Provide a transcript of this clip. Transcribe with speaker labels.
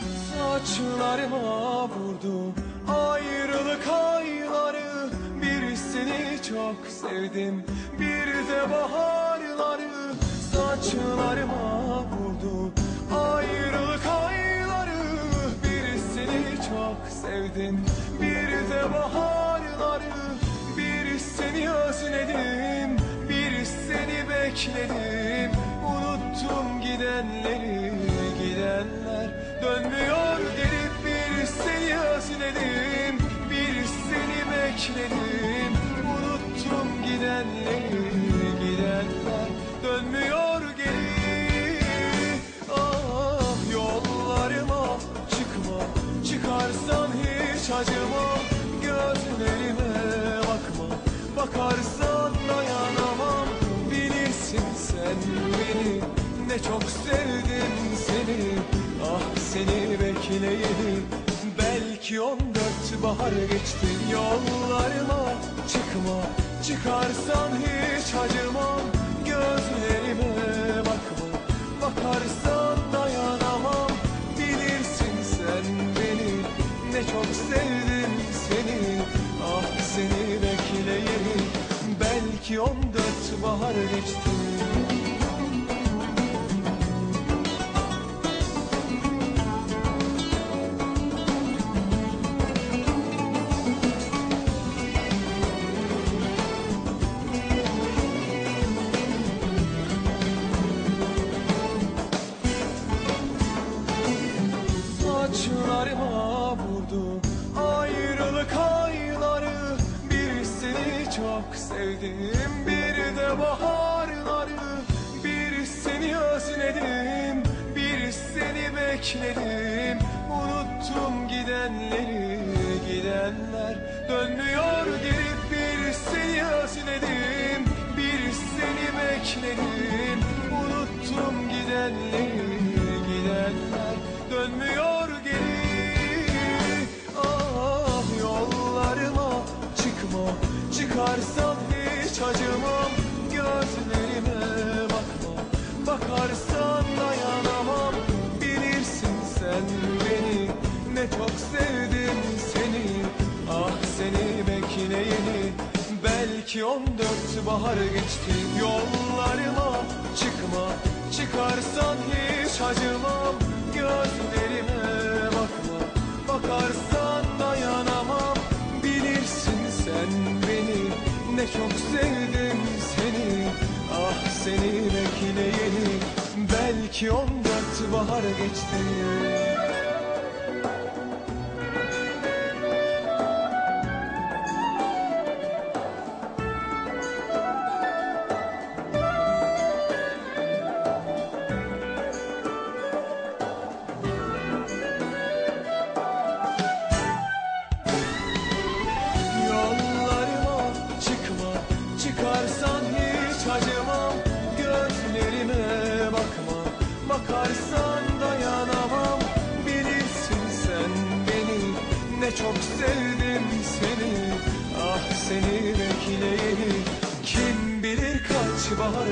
Speaker 1: Saçlarıma vurdu ayrılık ayları. Bir seni çok sevdim bir de baharları. Saçlarıma vurdu ayrılık ayları. Bir seni çok sevdim bir de baharları. Bir seni özledim bir seni bekledim. Unuttum gidenleri acıma Gözlerime bakma. Bakarsan dayanamam Bilirsin sen beni. Ne çok sevdim seni Ah seni bekleyeli belki on dört bahar geçti Yollarıma çıkma. Çıkarsan hiç acımam Gözlerime bakma. Bakarsan 2014 bahar geçti. Çok sevdim bir de baharları. Bir seni özledim bir seni bekledim. Unuttum gidenleri gidenler. Dönmüyor geri Bir seni özledim bir seni bekledim çıkarsan hiç acımam Gözlerime bakma. Bakarsan dayanamam Bilirsin sen beni. Ne çok sevdim seni Ah seni bekleyeni. Belki on dört bahar geçti Yollarıma. Çıkma çıkarsan hiç acımam Gözlerime çok sevdim seni. Ah seni bekleyeni belki on dört bahar geçti çok sevdim seni. Ah seni bekleyeni Kim bilir kaç bahar